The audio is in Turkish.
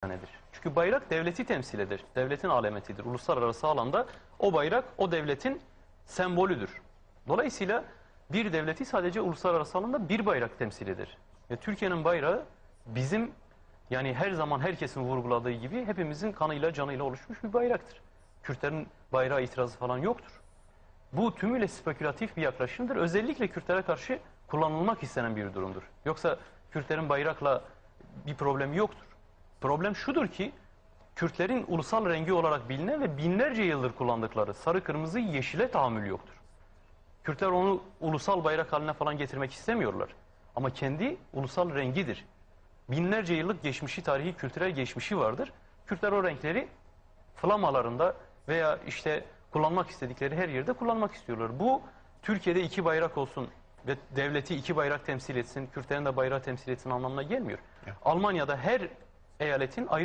tanedir. Çünkü bayrak devleti temsil eder. Devletin alametidir. Uluslararası alanda o bayrak o devletin sembolüdür. Dolayısıyla bir devleti sadece uluslararası alanda bir bayrak temsil eder. Ve Türkiye'nin bayrağı bizim yani her zaman herkesin vurguladığı gibi hepimizin kanıyla canıyla oluşmuş bir bayraktır. Kürtlerin bayrağı itirazı falan yoktur. Bu tümüyle spekülatif bir yaklaşımdır. Özellikle Kürtlere karşı kullanılmak istenen bir durumdur. Yoksa Kürtlerin bayrakla bir problemi yoktur. Problem şudur ki Kürtlerin ulusal rengi olarak bilinen ve binlerce yıldır kullandıkları sarı kırmızı yeşile tahammül yoktur. Kürtler onu ulusal bayrak haline falan getirmek istemiyorlar. Ama kendi ulusal rengidir. Binlerce yıllık geçmişi, tarihi, kültürel geçmişi vardır. Kürtler o renkleri flamalarında veya işte kullanmak istedikleri her yerde kullanmak istiyorlar. Bu Türkiye'de iki bayrak olsun ve devleti iki bayrak temsil etsin, Kürtlerin de bayrağı temsil etsin anlamına gelmiyor. Almanya'da her eyaletin ayrı